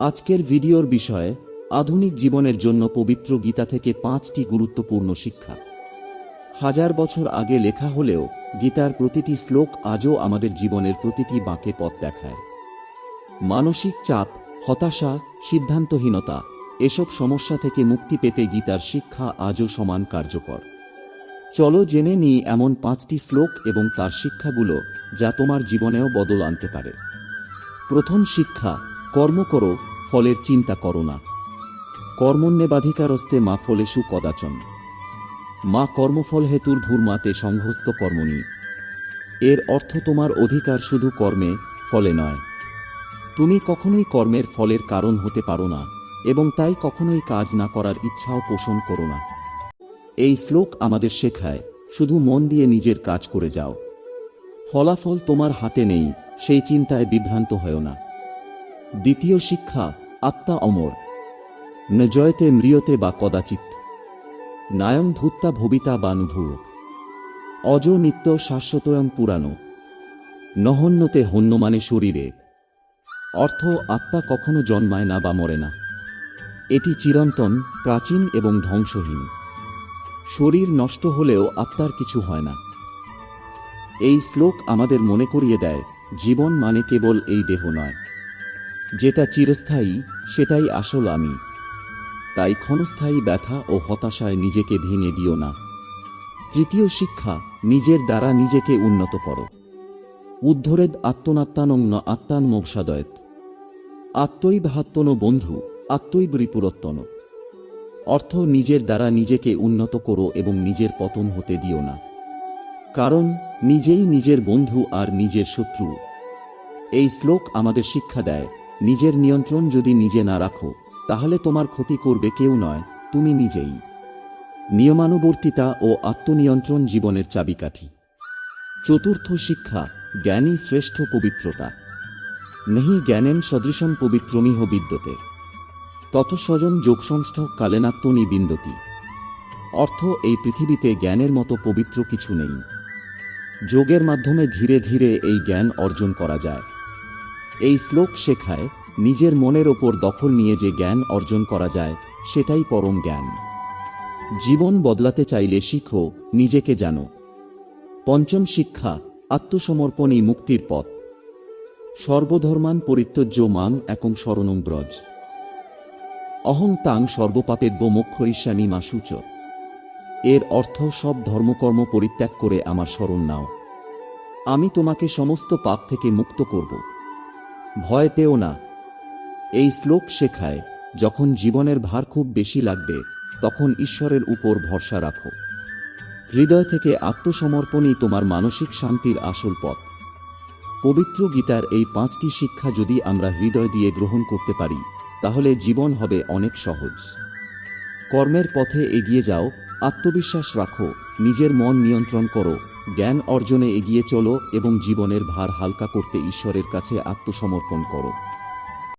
আজকের ভিডিওর বিষয়ে আধুনিক জীবনের জন্য পবিত্র গীতা থেকে পাঁচটি গুরুত্বপূর্ণ শিক্ষা। হাজার বছর আগে লেখা হলেও গীতার প্রতিটি শ্লোক আজও আমাদের জীবনের প্রতিটি বাঁকে পথ দেখায়। মানসিক চাপ, হতাশা, সিদ্ধান্তহীনতা এসব সমস্যা থেকে মুক্তি পেতে গীতার শিক্ষা আজও সমান কার্যকর। চলো জেনে নিই এমন পাঁচটি শ্লোক এবং তার শিক্ষাগুলো যা তোমার জীবনেও বদল আনতে পারে। প্রথম শিক্ষা, কর্ম করো ফলের চিন্তা করো না। কর্মণ্যেবাধিকারস্তে মা ফলেষু কদাচন। মা কর্মফল হেতুর ধূর্মাতে সংঘস্ত কর্মণি। এর অর্থ তোমার অধিকার শুধু কর্মে, ফলে নয়। তুমি কখনোই কর্মের ফলের কারণ হতে পারো না এবং তাই কখনোই কাজ না করার ইচ্ছাও পোষণ করো না। এই শ্লোক আমাদের শেখায়, শুধু মন দিয়ে নিজের কাজ করে যাও। ফলাফল তোমার হাতে নেই, সেই চিন্তায় বিভ্রান্ত হয় না। দ্বিতীয় শিক্ষা, আত্মা অমর। ন জয়তে মৃয়তে বা কদাচিৎ। নায়ং ভূত্তা ভবিতা বানুভূ অজ নিত্য শাশ্বতয়ং পুরানো নহন্যতে হন্য মানে শরীরে। অর্থ, আত্মা কখনো জন্মায় না বা মরে না। এটি চিরন্তন, প্রাচীন এবং ধ্বংসহীন। শরীর নষ্ট হলেও আত্মার কিছু হয় না। এই শ্লোক আমাদের মনে করিয়ে দেয়, জীবন মানে কেবল এই দেহ নয়। যেটা চিরস্থায়ী, সেটাই আসল আমি। তাই ক্ষণস্থায়ী ব্যথা ও হতাশায় নিজেকে ভেঙে দিও না। তৃতীয় শিক্ষা, নিজের দ্বারা নিজেকে উন্নত করো। উদ্ধরেদ আত্মনাত্মানং আত্মান মোক্ষাদয়েত। আত্মৈব হাত্তন বন্ধু, আত্মৈব রিপুরত্তন। অর্থ নিজের দ্বারা নিজেকে উন্নত করো এবং নিজের পতন হতে দিও না। কারণ, নিজেই নিজের বন্ধু আর নিজের শত্রু। এই শ্লোক আমাদের শিক্ষা দেয়। নিজের নিয়ন্ত্রণ যদি নিজে না রাখো, তাহলে তোমার ক্ষতি করবে কেউ নয়, তুমি নিজেই। নিয়মানুবর্তিতা ও আত্মনিয়ন্ত্রণ জীবনের চাবিকাঠি। চতুর্থ শিক্ষা, জ্ঞানী শ্রেষ্ঠ পবিত্রতা। নেহি জ্ঞানেন সদৃশম পবিত্রমিহ বিদ্যতে। ততস্বজন যোগসংস্থ কালেনাত্মনি বিন্দতি। অর্থ, এই পৃথিবীতে জ্ঞানের মতো পবিত্র কিছু নেই। যোগের মাধ্যমে ধীরে ধীরে এই জ্ঞান অর্জন করা যায়। এই শ্লোক শেখায় নিজের মনের ওপর দখল নিয়ে যে জ্ঞান অর্জন করা যায়, সেটাই পরম জ্ঞান। জীবন বদলাতে চাইলে শিখো, নিজেকে জানো। পঞ্চম শিক্ষা আত্মসমর্পণই মুক্তির পথ। সর্বধর্মান পরিত্যজ্য মাং একং শরণং ব্রজ। অহং তাং সর্বপাপেব্য মোক্ষরিষ্যামি মাসুচ এর অর্থ সব ধর্মকর্ম পরিত্যাগ করে আমার স্মরণ নাও। আমি তোমাকে সমস্ত পাপ থেকে মুক্ত করব। ভয় পেও না। এই শ্লোক শেখায়, যখন জীবনের ভার খুব বেশি লাগবে, তখন ঈশ্বরের উপর ভরসা রাখো। হৃদয় থেকে আত্মসমর্পণই তোমার মানসিক শান্তির আসল পথ। পবিত্র গীতার এই পাঁচটি শিক্ষা যদি আমরা হৃদয় দিয়ে গ্রহণ করতে পারি, তাহলে জীবন হবে অনেক সহজ। কর্মের পথে এগিয়ে যাও, আত্মবিশ্বাস রাখো, নিজের মন নিয়ন্ত্রণ করো জ্ঞান অর্জনে এগিয়ে চলো এবং জীবনের ভার হালকা করতে ঈশ্বরের কাছে আত্মসমর্পণ করো।